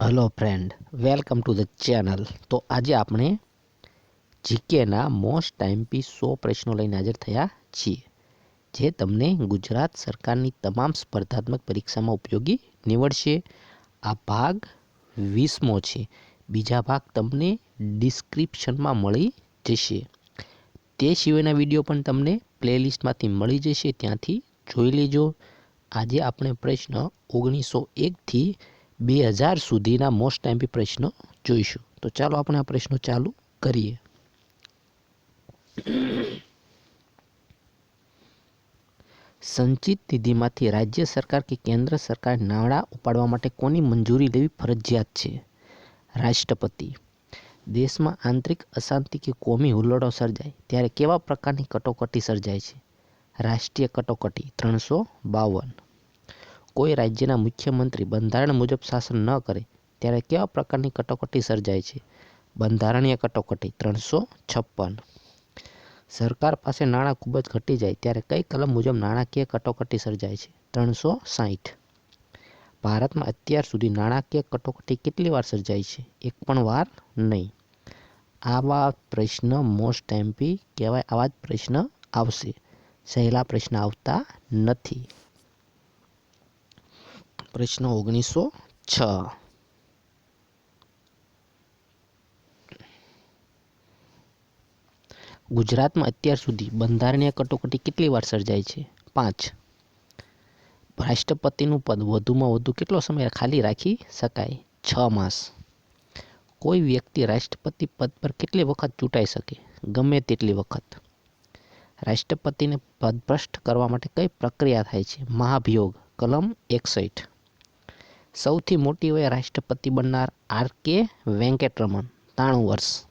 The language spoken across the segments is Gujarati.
Hello friend welcome to the channel તો આજે આપણે જીકેના મોસ્ટ ટાઈમપી સો પ્રશ્નો લઈને હાજર થયા છીએ, જે તમને ગુજરાત સરકારની તમામ સ્પર્ધાત્મક પરીક્ષામાં ઉપયોગી નીવડશે. આ ભાગ વીસમો છે. બીજા ભાગ તમને ડિસ્ક્રિપ્શનમાં મળી જશે. તે સિવાયના વીડિયો પણ તમને પ્લેલિસ્ટમાંથી મળી જશે. ત્યાંથી જોઈ લેજો. આજે આપણે પ્રશ્ન ઓગણીસો એકથી બે હજાર સુધીના મોસ્ટ ટાઈમપી પ્રશ્નો જોઈશું. તો ચાલો આપણે આ પ્રશ્નો ચાલુ કરીએ. સંચિત નિધિમાંથી રાજ્ય સરકાર કે કેન્દ્ર સરકાર નાણાં ઉપાડવા માટે કોની મંજૂરી લેવી ફરજિયાત છે? રાષ્ટ્રપતિ. દેશમાં આંતરિક અશાંતિ કે કોમી હુલ્લડો સર્જાય, ત્યારે કેવા પ્રકારની કટોકટી સર્જાય છે? રાષ્ટ્રીય કટોકટી ત્રણસો બાવન. કોઈ રાજ્યના મુખ્યમંત્રી બંધારણ મુજબ શાસન ન કરે, ત્યારે કેવા પ્રકારની કટોકટી સર્જાય છે? બંધારણીય કટોકટી ત્રણસો છપ્પન. સરકાર પાસે નાણાં ખૂબ જ ઘટી જાય, ત્યારે કઈ કલમ મુજબ નાણાકીય કટોકટી સર્જાય છે? ત્રણસો સાહીઠ. ભારતમાં અત્યાર સુધી નાણાકીય કટોકટી કેટલી વાર સર્જાઈ છે? એક પણ વાર નહીં. આવા પ્રશ્ન મોસ્ટ ટાઈમપી કહેવાય, આવા જ પ્રશ્ન આવશે. સહેલા પ્રશ્ન આવતા નથી. પ્રશ્ન ઓગણીસો છ. ગુજરાતમાં અત્યાર સુધી બંધારણીય કટોકટી કેટલી વાર સર્જાય છે? પાંચ. રાષ્ટ્રપતિનું પદ વધુમાં વધુ કેટલો સમય ખાલી રાખી શકાય? છ માસ. કોઈ વ્યક્તિ રાષ્ટ્રપતિ પદ પર કેટલી વખત ચૂંટાઈ શકે? ગમે તેટલી વખત. રાષ્ટ્રપતિને પદભ્રષ્ટ કરવા માટે કઈ પ્રક્રિયા થાય છે? મહાભિયોગ. કલમ એકસઠ. સૌથી મોટી વયે રાષ્ટ્રપતિ બનનાર આર કે વેંકટરમણ. ત્રાણું વર્ષ.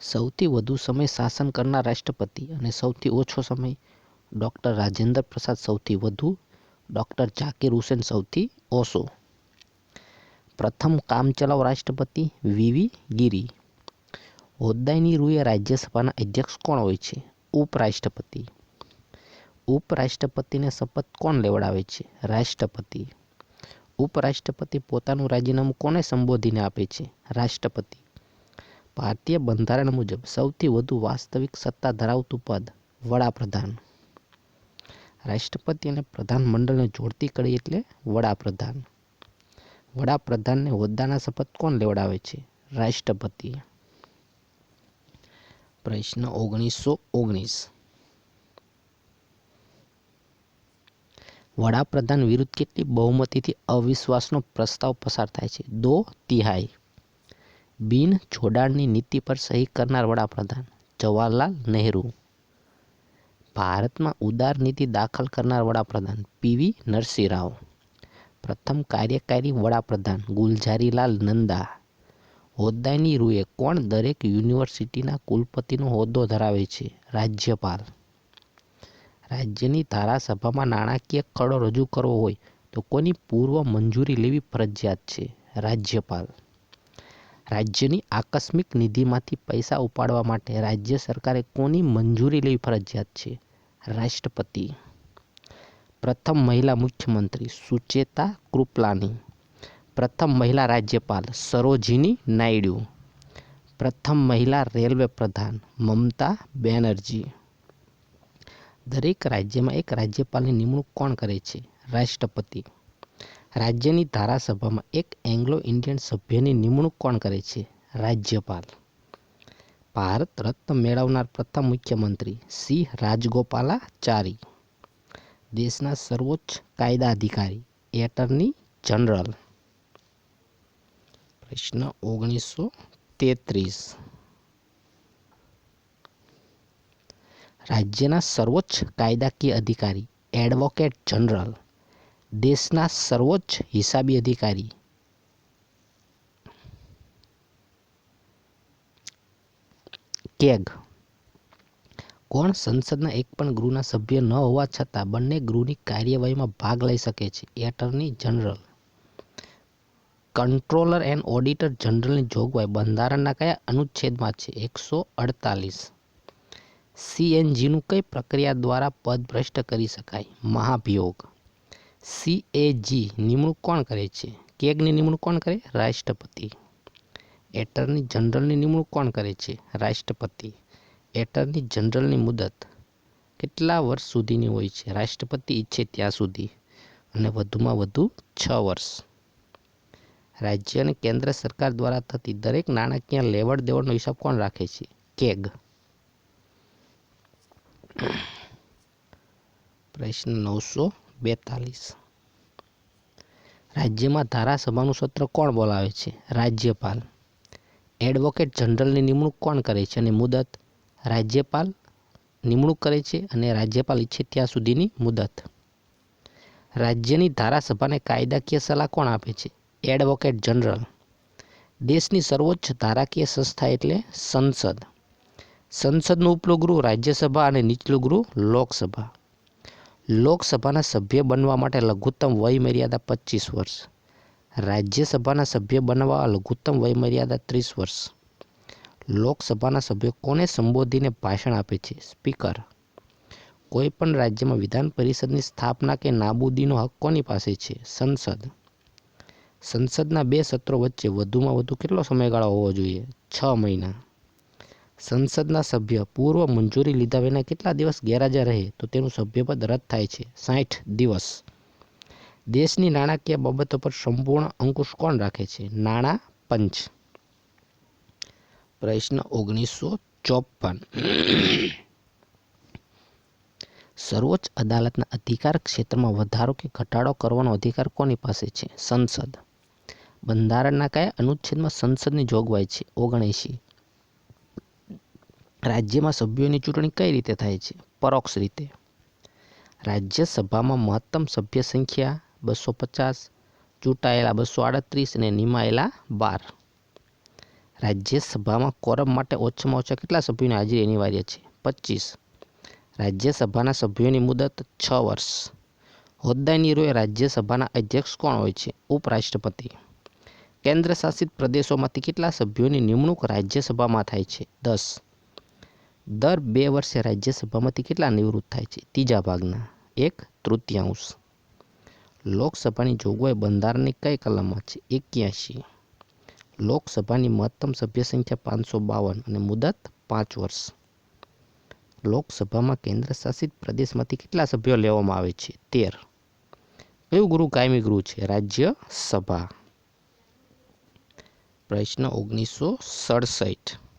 સૌથી વધુ સમય શાસન કરનાર રાષ્ટ્રપતિ અને સૌથી ઓછો સમય ડૉક્ટર રાજેન્દ્ર પ્રસાદ સૌથી વધુ, ડૉક્ટર ઝાકીર હુસેન સૌથી ઓછો. પ્રથમ કામચલાઉ રાષ્ટ્રપતિ વીવી ગીરી. હોદ્દાની રૂએ રાજ્યસભાના અધ્યક્ષ કોણ હોય છે? ઉપરાષ્ટ્રપતિ. ઉપરાષ્ટ્રપતિને શપથ કોણ લેવડાવે છે? રાષ્ટ્રપતિ. ઉપરાષ્ટ્રપતિ પોતાનું રાજીનામું કોને સંબોધીને આપે છે? રાષ્ટ્રપતિ. ભારતીય બંધારણ મુજબ સૌથી વધુ વાસ્તવિક સત્તા ધરાવતું પદ વડાપ્રધાન. રાષ્ટ્રપતિ અને પ્રધાનમંડળને જોડતી કડી એટલે વડાપ્રધાન. વડાપ્રધાનને હોદ્દાના શપથ કોણ લેવડાવે છે? રાષ્ટ્રપતિ. પ્રશ્ન ઓગણીસો ઓગણીસ. વડાપ્રધાન વિરુદ્ધ કેટલી બહુમતીથી અવિશ્વાસનો પ્રસ્તાવ પસાર થાય છે? દો, તિહાઈ. બિન જોડાણની નીતિ પર સહી કરનાર વડાપ્રધાન, જવાહરલાલ નહેરુ. ભારતમાં ઉદાર નીતિ દાખલ કરનાર વડાપ્રધાન, પીવી નરસિંહ રાવ પ્રથમ કાર્યકારી વડાપ્રધાન, ગુલઝારીલાલ નંદા. હોદ્દાની રૂએ કોણ દરેક યુનિવર્સિટીના કુલપતિનો હોદ્દો ધરાવે છે? રાજ્યપાલ. રાજ્યની ધારાસભામાં નાણાકીય ખરડો રજૂ કરવો હોય તો કોની પૂર્વ મંજૂરી લેવી ફરજિયાત છે? રાજ્યપાલ. રાજ્યની આકસ્મિક નિધિમાંથી પૈસા ઉપાડવા માટે રાજ્ય સરકારે કોની મંજૂરી લેવી ફરજિયાત છે? રાષ્ટ્રપતિ. પ્રથમ મહિલા મુખ્યમંત્રી સુચેતા કૃપલાની. પ્રથમ મહિલા રાજ્યપાલ સરોજિની નાયડુ. પ્રથમ મહિલા રેલવે પ્રધાન મમતા બેનર્જી. દરેક રાજ્યમાં એક રાજ્યપાલની નિમણૂક કોણ કરે છે? રાષ્ટ્રપતિ. રાજ્યની ધારાસભામાં એક એંગ્લો ઇન્ડિયન સભ્યની નિમણૂક કોણ કરે છે? રાજ્યપાલ. ભારત રત્ન મેળવનાર પ્રથમ મુખ્યમંત્રી સી. રાજગોપાલાચારી. દેશના સર્વોચ્ચ કાયદા અધિકારી, એટર્ની જનરલ. પ્રશ્ન ઓગણીસો તેત્રીસ. રાજ્યના સર્વોચ્ચ કાયદાકીય અધિકારી એડવોકેટ જનરલ દેશના સર્વોચ્ચ હિસાબી અધિકારી. કેગ. કોણ સંસદના એક પણ ગૃહના સભ્ય ન હોવા છતાં બંને ગૃહની કાર્યવાહીમાં ભાગ લઈ શકે છે attorney general controller and auditor જનરલની જોગવાઈ બંધારણના કયા અનુચ્છેદમાં છે? એકસો અડતાલીસ. સીએનજીનું કઈ પ્રક્રિયા દ્વારા પદ ભ્રષ્ટ કરી શકાય? મહાભિયોગ. સીએજી નિમણૂક કોણ કરે છે? કેગની નિમણૂક કોણ કરે? રાષ્ટ્રપતિ. એટર્ની જનરલની નિમણૂક કોણ કરે છે? રાષ્ટ્રપતિ. એટર્ની જનરલની મુદત કેટલા વર્ષ સુધીની હોય છે? રાષ્ટ્રપતિ ઈચ્છે ત્યાં સુધી અને વધુમાં વધુ છ વર્ષ. રાજ્ય અને કેન્દ્ર સરકાર દ્વારા થતી દરેક નાણાકીય લેવડ દેવડનો હિસાબ કોણ રાખે છે? કેગ. પ્રશ્ન નવસો બેતાલીસ. રાજ્યમાં ધારાસભાનું સત્ર કોણ બોલાવે છે? રાજ્યપાલ. એડવોકેટ જનરલની નિમણૂક કોણ કરે છે અને મુદત? રાજ્યપાલ નિમણૂક કરે છે અને રાજ્યપાલ ઈચ્છે ત્યાં સુધીની મુદત. રાજ્યની ધારાસભાને કાયદાકીય સલાહ કોણ આપે છે? Advocate general. દેશની સર્વોચ્ચ ધારાકીય સંસ્થા એટલે સંસદ. સંસદનું ઉપલું ગૃહ, રાજ્યસભા અને નીચલું ગૃહ, લોકસભા. લોકસભાના સભ્ય બનવા માટે લઘુત્તમ વય મર્યાદા પચીસ વર્ષ. રાજ્યસભાના સભ્ય બનવા લઘુત્તમ વય મર્યાદા ત્રીસ વર્ષ. લોકસભાના સભ્યો કોને સંબોધીને ભાષણ આપે છે? સ્પીકર. કોઈ પણ રાજ્યમાં વિધાન પરિષદની સ્થાપના કે નાબૂદીનો હક કોની પાસે છે? સંસદ. સંસદના બે સત્રો વચ્ચે વધુમાં વધુ કેટલો સમયગાળો હોવો જોઈએ? છ મહિના. સંસદના સભ્ય પૂર્વ મંજૂરી લીધા વિના કેટલા દિવસ ગેરહાજર રહે તો તેનું સભ્યપદ રદ થાય છે. સાઠ દિવસ. દેશની નાણાકીય બાબતો પર સંપૂર્ણ અંકુશ કોણ રાખે છે? નાણાં પંચ. પ્રશ્ન ઓગણીસો ચોપન. સર્વોચ્ચ અદાલતના અધિકાર ક્ષેત્રમાં વધારો કે ઘટાડો કરવાનો અધિકાર કોની પાસે છે? સંસદ. બંધારણના કયા અનુચ્છેદમાં સંસદની જોગવાઈ છે? ઓગણએંશી. રાજ્યમાં સભ્યોની ચૂંટણી કઈ રીતે થાય છે? પરોક્ષ રીતે. રાજ્યસભામાં મહત્તમ સભ્ય સંખ્યા બસો પચાસ, ચૂંટાયેલા બસો આડત્રીસ અને નિમાયેલા બાર. રાજ્યસભામાં કોરમ માટે ઓછામાં ઓછા કેટલા સભ્યોની હાજરી અનિવાર્ય છે? પચીસ. રાજ્યસભાના સભ્યોની મુદત છ વર્ષ. હોદ્દાનીરોએ રાજ્યસભાના અધ્યક્ષ કોણ હોય છે? ઉપરાષ્ટ્રપતિ. કેન્દ્ર શાસિત પ્રદેશોમાંથી કેટલા સભ્યોની નિમણૂક રાજ્યસભામાં થાય છે? દસ. દર બે વર્ષે રાજ્યસભામાંથી કેટલા નિવૃત્ત થાય છે? ત્રીજા ભાગના. એક તૃતીયાંશ. લોકસભાની જોગવાઈ બંધારણની કઈ કલમમાં છે? એક્યાસી. લોકસભાની મહત્તમ સભ્ય સંખ્યા પાંચસો બાવન અને મુદત પાંચ વર્ષ. લોકસભામાં કેન્દ્ર શાસિત પ્રદેશમાંથી કેટલા સભ્યો લેવામાં આવે છે? તેર. કયું ગૃહ કાયમી ગૃહ છે? રાજ્યસભા. પ્રશ્ન ઓગણીસો સડસઠ.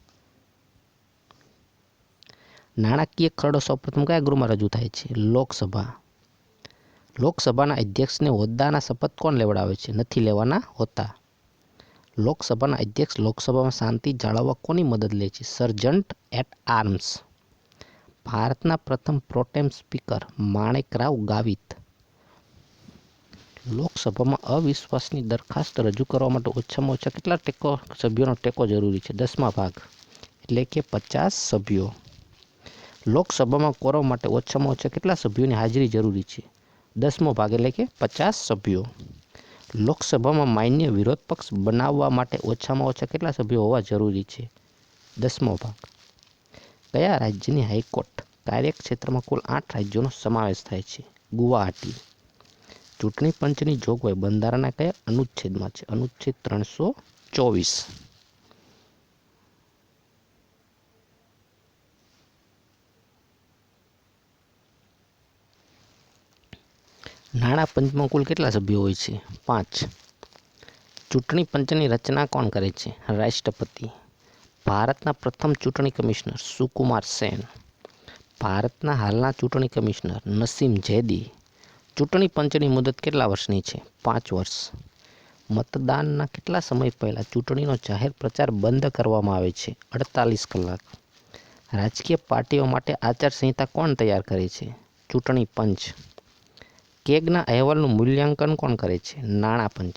નાણાકીય ખરડો સૌપ્રથમ કયા ગૃહમાં રજૂ થાય છે? લોકસભા. લોકસભાના અધ્યક્ષને હોદ્દાના શપથ કોણ લેવડાવે છે? નથી લેવાના હોતા. લોકસભાના અધ્યક્ષ લોકસભામાં શાંતિ જાળવવા કોની મદદ લે છે? Sergeant at arms. ભારતના પ્રથમ પ્રોટેમ સ્પીકર માણેકરાવ ગાવિત. લોકસભામાં અવિશ્વાસની દરખાસ્ત રજૂ કરવા માટે ઓછામાં ઓછા કેટલા ટેકો, સભ્યોનો ટેકો જરૂરી છે? દસમા ભાગ. એટલે કે પચાસ સભ્યો. લોકસભામાં કોરમ માટે ઓછામાં ઓછા કેટલા સભ્યોની હાજરી જરૂરી છે? દસમો ભાગ એટલે કે પચાસ સભ્યો. લોકસભામાં માન્ય વિરોધ પક્ષ બનાવવા માટે ઓછામાં ઓછા કેટલા સભ્યો હોવા જરૂરી છે? દસમો ભાગ. કયા રાજ્યની હાઈકોર્ટ કાર્યક્ષેત્રમાં કુલ આઠ રાજ્યોનો સમાવેશ થાય છે? ગુવાહાટી. ચૂંટણી પંચની જોગવાઈ બંધારણના કયા અનુચ્છેદમાં છે? અનુચ્છેદ ત્રણસો ચોવીસ. નાણાં પંચમાં કુલ કેટલા સભ્યો હોય છે? પાંચ. ચૂંટણી પંચની રચના કોણ કરે છે? રાષ્ટ્રપતિ. ભારતના પ્રથમ ચૂંટણી કમિશનર સુકુમાર સેન. ભારતના હાલના ચૂંટણી કમિશનર નસીમ જૈદી. ચૂંટણી પંચની મુદત કેટલા વર્ષની છે? પાંચ વર્ષ. મતદાનના કેટલા સમય પહેલાં ચૂંટણીનો જાહેર પ્રચાર બંધ કરવામાં આવે છે? અડતાલીસ કલાક. રાજકીય પાર્ટીઓ માટે આચારસંહિતા કોણ તૈયાર કરે છે? ચૂંટણી પંચ. કેગના અહેવાલનું મૂલ્યાંકન કોણ કરે છે? નાણાં પંચ.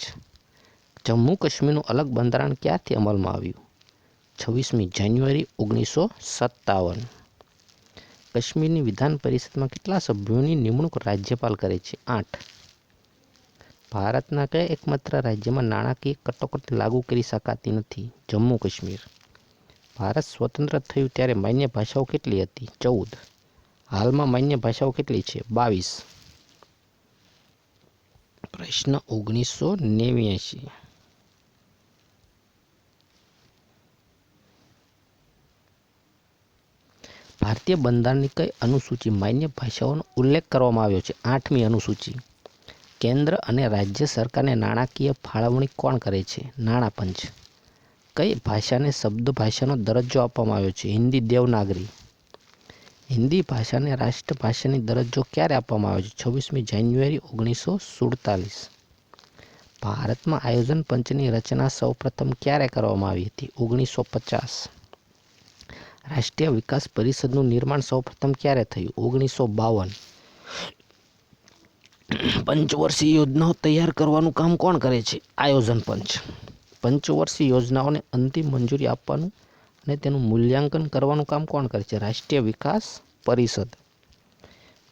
જમ્મુ કાશ્મીરનું અલગ બંધારણ ક્યારથી અમલમાં આવ્યું? છવ્વીસમી જાન્યુઆરી, ઓગણીસો સત્તાવન. કાશ્મીરની વિધાન પરિષદમાં કેટલા સભ્યોની નિમણૂક રાજ્યપાલ કરે છે? આઠ. ભારતના કયા એકમાત્ર રાજ્યમાં નાણાકીય કટોકટી લાગુ કરી શકાતી નથી? જમ્મુ કાશ્મીર. ભારત સ્વતંત્ર થયું ત્યારે માન્ય ભાષાઓ કેટલી હતી? ચૌદ. હાલમાં માન્ય ભાષાઓ કેટલી છે? બાવીસ. પ્રશ્ન ઓગણીસો નેવ્યાસી ભારતીય બંધારણની કઈ અનુસૂચિ માન્ય ભાષાઓનો ઉલ્લેખ કરવામાં આવ્યો છે? આઠમી અનુસૂચિ. કેન્દ્ર અને રાજ્ય સરકારને નાણાકીય ફાળવણી કોણ કરે છે? નાણાં પંચ કઈ ભાષાને શબ્દ ભાષાનો દરજ્જો આપવામાં આવ્યો છે? હિન્દી દેવનાગરી. હિન્દી ભાષાને રાષ્ટ્રભાષાની દરજ્જો ક્યારે આપવામાં આવ્યો છે? છવ્વીસમી જાન્યુઆરી, ઓગણીસો સુડતાલીસ. ભારતમાં આયોજન પંચની રચના સૌપ્રથમ ક્યારે કરવામાં આવી હતી? ઓગણીસો પચાસ. રાષ્ટ્રીય વિકાસ પરિષદનું નિર્માણ સૌપ્રથમ ક્યારે થયું? ઓગણીસો બાવન. પંચવર્ષીય યોજનાઓ તૈયાર કરવાનું કામ કોણ કરે છે? આયોજન પંચ. પંચવર્ષીય યોજનાઓને અંતિમ મંજૂરી આપવાનું અને તેનું મૂલ્યાંકન કરવાનું કામ કોણ કરે છે? રાષ્ટ્રીય વિકાસ પરિષદ.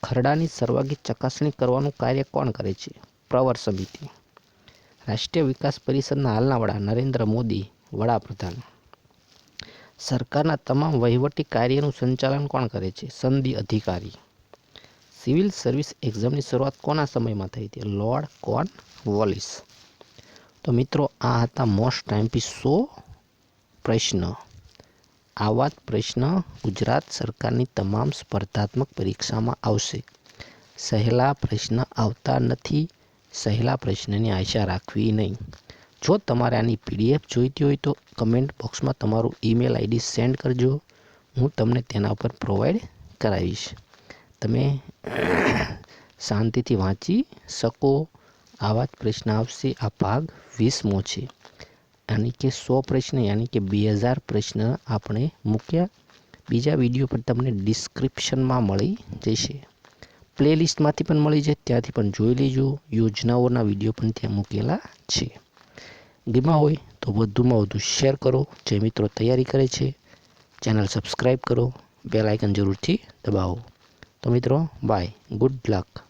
ખરડાની સર્વાગી ચકાસણી કરવાનું કાર્ય કોણ કરે છે? પ્રવર સમિતિ. રાષ્ટ્રીય વિકાસ પરિષદના હાલના વડા નરેન્દ્ર મોદી, વડાપ્રધાન. સરકારના તમામ વહીવટી કાર્યનું સંચાલન કોણ કરે છે? સંધિ અધિકારી. સિવિલ સર્વિસ એક્ઝામની શરૂઆત કોના સમયમાં થઈ હતી? Lord Cornwallis. તો મિત્રો, આ હતા મોસ્ટ ટાઈમપી સો પ્રશ્ન. આવા જ પ્રશ્ન ગુજરાત સરકારની તમામ સ્પર્ધાત્મક પરીક્ષામાં આવશે. સહેલા પ્રશ્ન આવતા નથી. સહેલા પ્રશ્નની આશા રાખવી નહીં. જો તમારે આની પીડીએફ જોઈતી હોય તો કમેન્ટ બોક્સમાં તમારું ઈમેલ આઈડી સેન્ડ કરજો. હું તમને તેના ઉપર પ્રોવાઈડ કરાવીશ. તમે શાંતિથી વાંચી શકો. આવા જ પ્રશ્ન આવશે. આ ભાગ વીસમો છે. યાની કે સો પ્રશ્ન યાની કે બે હજાર પ્રશ્ન આપણે મૂક્યા. બીજા વીડિયો પણ તમને ડિસ્ક્રિપ્શનમાં મળી જશે. પ્લેલિસ્ટમાંથી પણ મળી જાય, ત્યાંથી પણ જોઈ લેજો. યોજનાઓના વીડિયો પણ ત્યાં મૂકેલા છે. ગેમાં હોય તો વધુમાં વધુ શેર કરો. જે મિત્રો તૈયારી કરે છે, ચેનલ સબસ્ક્રાઈબ કરો. બેલ આઇકન જરૂરથી દબાવો. તો મિત્રો, બાય. Good luck.